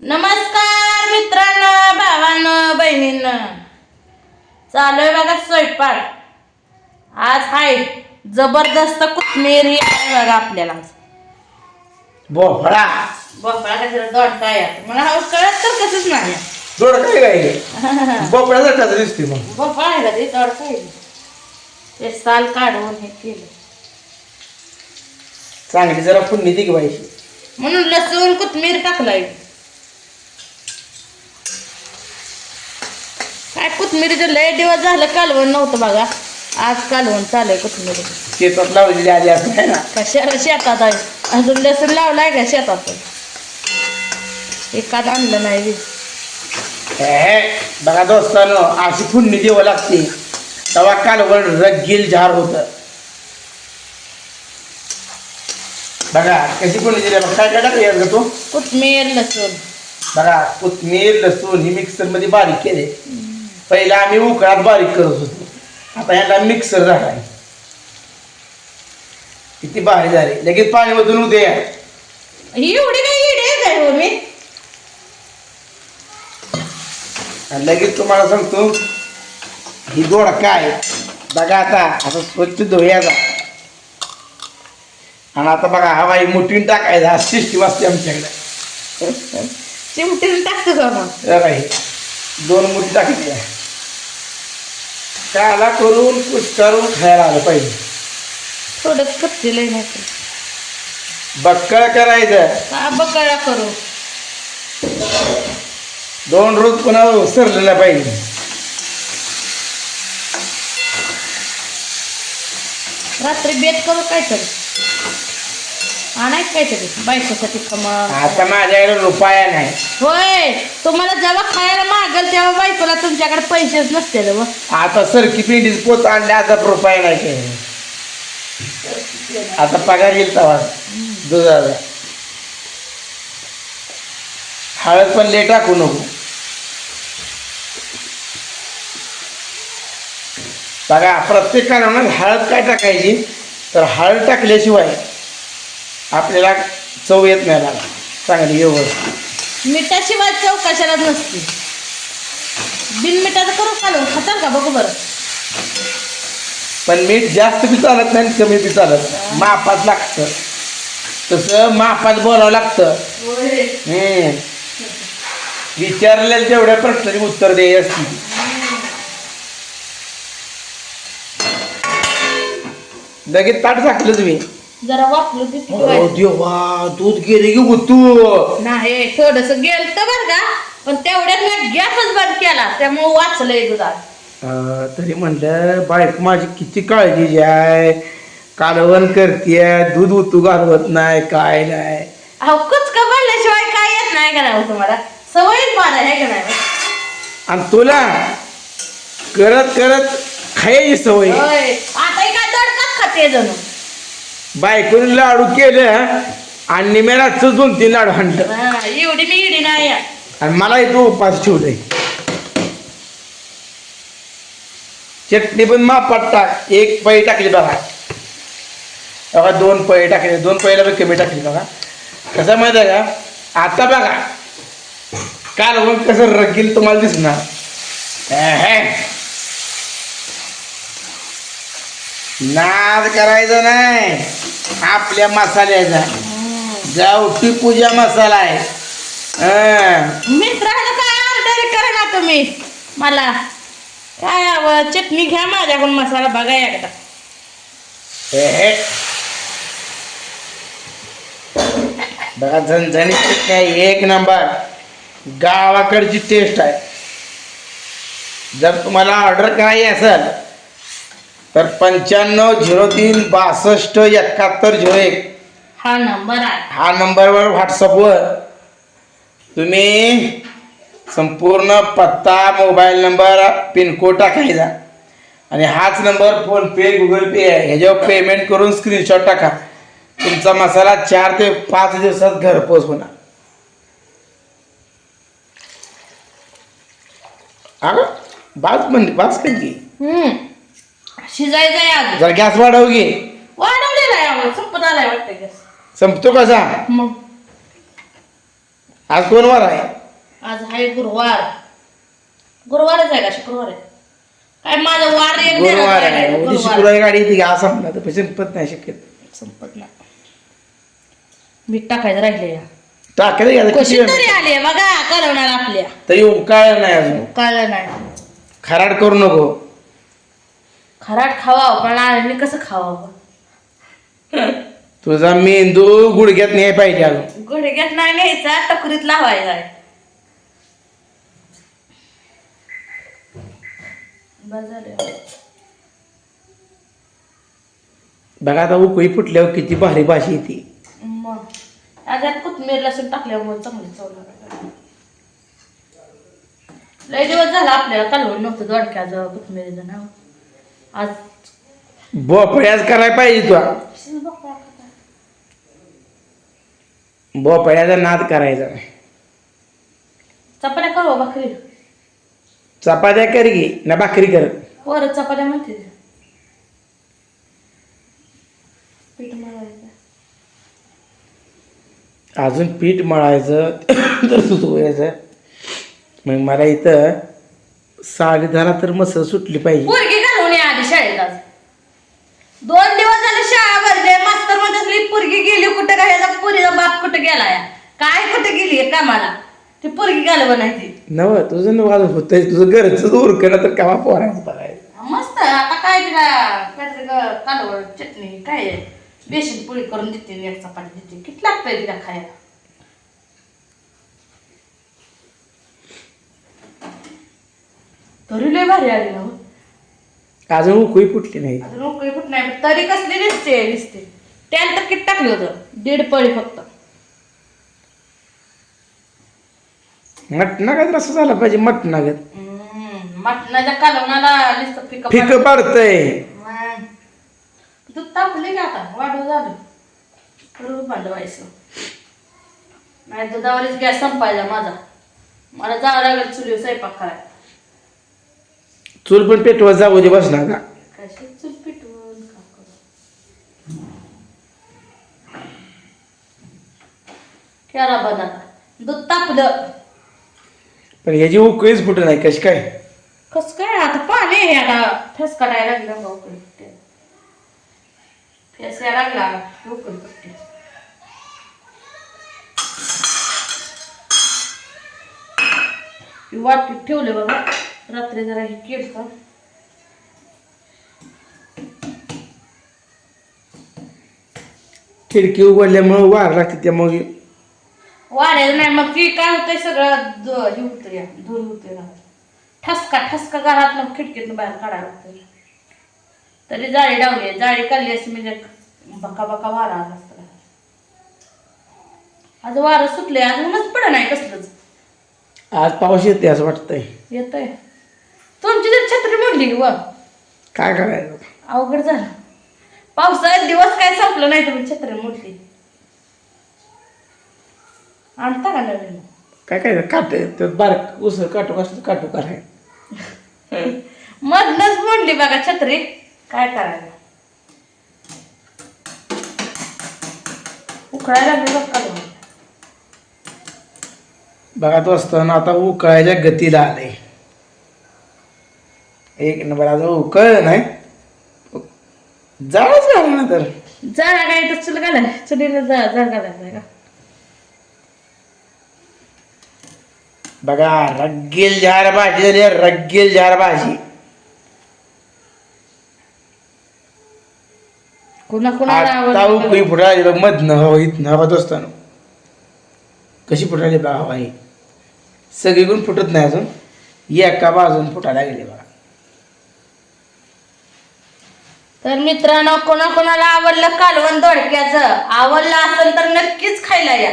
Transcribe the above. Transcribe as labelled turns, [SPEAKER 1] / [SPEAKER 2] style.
[SPEAKER 1] नमस्कार मित्रांनो भावांनो बहिणींनो. चालू आहे बघा स्वयंपाक. आज हाय जबरदस्त कोथमीर ही आहे बघा आपल्याला.
[SPEAKER 2] भोपळा
[SPEAKER 1] भोपळा कशाला दोडका. मला हा कळत तर कसंच नाही.
[SPEAKER 2] दोड काय काय भोपळ्याचा कसा दिसते मग.
[SPEAKER 1] भोपळा आहे का ते? दोडका आहे ते साल काढून हे केलं.
[SPEAKER 2] चांगली जरा पुण्य व्हायची
[SPEAKER 1] म्हणून लसूण कोथमीर टाकलाय. काय कोथमिरीचं लय दिवस झालं कालवण नव्हतं बघा. आज कालवण चालू आहे कोथमिरी.
[SPEAKER 2] शेतात लावलेली आधी असं आहे ना?
[SPEAKER 1] कशाला शेतात आहे? अजून लसूण लावलाय का शेतात? एखाद आणलं नाही बी.
[SPEAKER 2] हे, बघा दोस्तानो अशी पुण्य देवं लागते. तेव्हा कालवण रगील झार होत. बघा कशी पुण्य दिली बघ. काय काय टाकलं ग तू?
[SPEAKER 1] कोथमीर लसूण.
[SPEAKER 2] बघा कोथमीर लसूण ही मिक्सरमध्ये बारीक केले. पहिला आम्ही उकळात बारीक करत होतो. आता ह्याला मिक्सर झाला किती भारी झाले. लगेच पाणी मधून उद्या
[SPEAKER 1] ही एवढी काही इडी आहे काय हो मी
[SPEAKER 2] आणि लगेच तुम्हाला सांगतो ही दोडका आहे? बघा आता असं स्वच्छ धुयाचा आणि आता बघा हवा ही मुठीन टाकायचा सिस्टीम असते आमच्याकडे.
[SPEAKER 1] चिमटीने टाकतो का मग?
[SPEAKER 2] बघा हे. दोन मुठी टाकायच्या त्याला करून कुचकारून खायला आलं पाहिजे.
[SPEAKER 1] थोडं कच्चे लय नाही तर.
[SPEAKER 2] बक्कळ करायचं.
[SPEAKER 1] बकळा करू.
[SPEAKER 2] दोन रोज पुन्हा सरलेला पाहिजे.
[SPEAKER 1] रात्री बेत करू काहीतरी आणाय काहीतरी बायकोसाठी कमळ
[SPEAKER 2] आता माझ्याकडे रुपया नाही.
[SPEAKER 1] होय तुम्हाला जेव्हा खायला मागल तेव्हा बायकोला तुमच्याकडे पैसेच नसते व.
[SPEAKER 2] आता सरकी पिंडीच पोत आणले आता रुपया नाही काही आता पगार येईल तवा दुधाचा. हळद पण ले टाकू नको. बघा प्रत्येकानं ना हळद काय टाकायची? तर हळद टाकल्याशिवाय आपल्याला चव येत नाही बघा चांगली व्यवस्थित
[SPEAKER 1] मिठाशिवाय चव कशाला नसते? बिन मिठाचं करू खाताल का? बघू बरं.
[SPEAKER 2] पण मीठ जास्त बी चालत नाही आणि कमी बी चालत नाही. मापात लागतं. तसं मापात बोलावं लागतं. हम्म. विचारलेल्या तेवढ्या प्रश्नाची उत्तर द्यायची असती. लगेच ताट टाकलं तुम्ही.
[SPEAKER 1] जरा वापरू दे की
[SPEAKER 2] अहो
[SPEAKER 1] बाई.
[SPEAKER 2] देवा दूध गेले की गुतू
[SPEAKER 1] नाही थोडस गेलं बरं का पण तेवढ्यात मी गॅसच बंद केला त्यामुळे वाचलंय दुधात.
[SPEAKER 2] तरी म्हणलं बायको माझी किती काळजी जी आहे कालवण करते दूध उतू घालवत नाही काय नाही.
[SPEAKER 1] अहो कुचका बनल्याशिवाय काय येत नाही का नाही हो तुम्हाला? सवयच मला आहे का नाही?
[SPEAKER 2] आणि तुला करत करत खायची सवय.
[SPEAKER 1] होय आता हे काय दडकाच खाते जणू?
[SPEAKER 2] बायकोने लाडू केलं आणि निमेराचं दोन तीन लाडू हाणलं
[SPEAKER 1] हा, एवढी मी इडी नाही आहे.
[SPEAKER 2] आणि मला इथं उपास ठेवलंय. चटणी पण मापात टाक एक पळी टाकली बघा. बघा दोन पळी टाकले. दोन पळीला पण कमी टाकली बघा. कसं माहिती आहे का? आता बघा. काल मग कसं रगील तुम्हाला दिसणार. एहे. नाद करायचा नाही. आपल्या मसाल्याचा. गावठी पूजा मसाला आहे. हं.
[SPEAKER 1] मित्रांनो काय ऑर्डर करा ना तुम्ही? मला. काय हवं चटणी घ्या माझ्याकडून मसाला बघा एकदा.
[SPEAKER 2] एहे. बघा झणझणीत चटणी आहे. एक नंबर. गावाकडची टेस्ट आहे. जर तुम्हाला ऑर्डर करायची असेल तर पंच्याण्णव झिरो तीन बासष्ट एकाहत्तर झिरो एक.
[SPEAKER 1] हा नंबर आहे.
[SPEAKER 2] हा नंबरवर व्हॉट्सअपवर तुम्ही संपूर्ण पत्ता मोबाईल नंबर पिनकोड टाकायचा. आणि हाच नंबर फोनपे गुगल पे आहे. ह्याच्यावर पेमेंट करून स्क्रीनशॉट टाका. तुमचा मसाला चार ते पाच दिवसात घरपोच होणार. अगं बाज म्हणजे बाज
[SPEAKER 1] हम्म. शिजायचंय अजून
[SPEAKER 2] जर गॅस वाढव घे
[SPEAKER 1] वाढवलेला आहे अहो, संपत आलाय वाटतं गॅस.
[SPEAKER 2] संपतो कसा?
[SPEAKER 1] मग.
[SPEAKER 2] आज कोण वार आहे.
[SPEAKER 1] आज आहे गुरुवार. गुरुवारच आहे का शुक्रवार आहे? काय माझा वार एक
[SPEAKER 2] गुरुवार आहे. उद्या
[SPEAKER 1] गुरुवार.
[SPEAKER 2] शुक्रवारी गाडी येते घ्या संपला तर संपत नाही शक्यत.
[SPEAKER 1] संपत नाही. मीठ टाकायचं राहिले या.
[SPEAKER 2] टाकले
[SPEAKER 1] कशी तरी आली आहे बघा कळवणार आपल्या.
[SPEAKER 2] तरी उकाळ नाही अजून.
[SPEAKER 1] कळलं नाही.
[SPEAKER 2] खराड करू नको.
[SPEAKER 1] खराट खावा पण आणि कसं खावा
[SPEAKER 2] तुझा मेंदू गुडघ्यात नाही पाहिजे अजून
[SPEAKER 1] गुडघ्यात नाही न्यायचा टकरीत लावायचा आहे. बस झालं.
[SPEAKER 2] बघा आता उकळी फुटल्यावर किती भारी भाजी येते
[SPEAKER 1] मग. त्याच्यात कोथमीर लसूण टाकल्यामुळे चांगली चव लागली लय दिवस झाला आपल्याला कालवण नव्हतं दोडक्याचं कोथमिरीचं नाव. आज
[SPEAKER 2] बोपळ्याच करायला पाहिजे तुला
[SPEAKER 1] बघा.
[SPEAKER 2] बोपळ्याचा नाद करायचा.
[SPEAKER 1] चपात्या करू भाकरी.
[SPEAKER 2] चपात्या कर घे ना भाकरी कर.
[SPEAKER 1] वर चपात्या म्हणते ते. पीठ मळायचं
[SPEAKER 2] अजून पीठ मळायचं तर सुचवायचं मग मला इथं साग झाला तर मसळ सुटली पाहिजे.
[SPEAKER 1] पोरगी घालून या आधी शाळेत आज दोन दिवस झाले शाळा भरले मास्तरमध्ये पोरगी गेली कुठं काय याचा पोरीचा बाप कुठं गेला या काय कुठं गेली कामाला? ती पोरगी घालव नाही ती.
[SPEAKER 2] नव तुझं नव अजून होतंय. तुझं घरचं उरकणं तर कामा पोरायचं बघायचं?
[SPEAKER 1] मस्त. आता काय तिला काहीतरी ग- कालवड चटणी काय आहे? बेसन पोळी करून देते आणि एक चपाती देते. किती लागतंय तिला खायला? तरी लय भारी आली ना हो.
[SPEAKER 2] अजून उकळी फुटली नाही.
[SPEAKER 1] अजून उकळी कुठं नाही तरी कसली दिसते दिसते. त्याला तर किती टाकलं होतं? दीड पळी फक्त.
[SPEAKER 2] मटणागत रस्सा झाला पाहिजे मटणागत.
[SPEAKER 1] मटणाच्या कालवणाला नुसतं फिकं
[SPEAKER 2] फिकं पाडतंय.
[SPEAKER 1] मग. दूध तापले का आता? वाढव झालं. बरोबर भांडवायचं नाही दुधावरच गॅस संपायचा माझा. मला जावं लागेल चुलीवर स्वयंपाक करायला.
[SPEAKER 2] चूल पण पेटवत जाऊ दे बसणार का
[SPEAKER 1] कशी चूल पिटवून का करू केला बंद आता दूध तापलं.
[SPEAKER 2] पण ह्याची उकळीच फुट नाही कशी काय?
[SPEAKER 1] कस काय? आता पाणी आता फेस काढायला लागलं का उकळी यायला लागला उकळी ही वाटीत ठेवले बघा. रात्री जरा हे केलं का?
[SPEAKER 2] खिडकी उघडल्यामुळं वार लागते त्यामुळे
[SPEAKER 1] वाढेल नाही मग ती काय होतंय सगळं द- हे होतं या धूर होते ठसका ठसका घरातनं खिडकीतनं बाहेर काढायला लागतं तरी जाळी लावली आहे जाळी काढली अशी म्हणजे बका बका वारा आला असता. आज वारं सुटले आज ऊनच पड नाही कसलंच.
[SPEAKER 2] आज पाऊस येते असं वाटतंय.
[SPEAKER 1] येतंय. तुमची जर छत्री मोडली व
[SPEAKER 2] काय करायचं?
[SPEAKER 1] अवघड झालं. पावसाळ्यात दिवस काय संपलं नाही तुम्ही छत्री मोडली. आणता का नवीन?
[SPEAKER 2] काय काय काट ते बारक उसर काटू कसं काटू कराय
[SPEAKER 1] मधनच मोडली बघा छत्री. काय करायला? उकळायला लागली बघ का दोन.
[SPEAKER 2] बघा तो असताना आता उकळायच्या गतीला आले. एक नंबर अजून उकळ नाही. जाळच घाला ना तर.
[SPEAKER 1] जाळा काय तर चुल घालाय चुलीला जा जाळ घालायचा का?
[SPEAKER 2] बघा रग्गेल झार भाजी झाली रग्गेल झार भाजी
[SPEAKER 1] कुणा कुणाला
[SPEAKER 2] आता
[SPEAKER 1] आवडतं
[SPEAKER 2] उकळी फुटाली बघ मधनं हवा इथनं हवा असताना कशी फुटाली बघा हवा ही. सगळीकडून फुटत नाही अजून. एका बाजून फुटायला गेली बघा.
[SPEAKER 1] तर मित्रांनो कोणा कोणाला आवडलं कालवण दोडक्याचं? आवडलं असेल तर नक्कीच खायला या.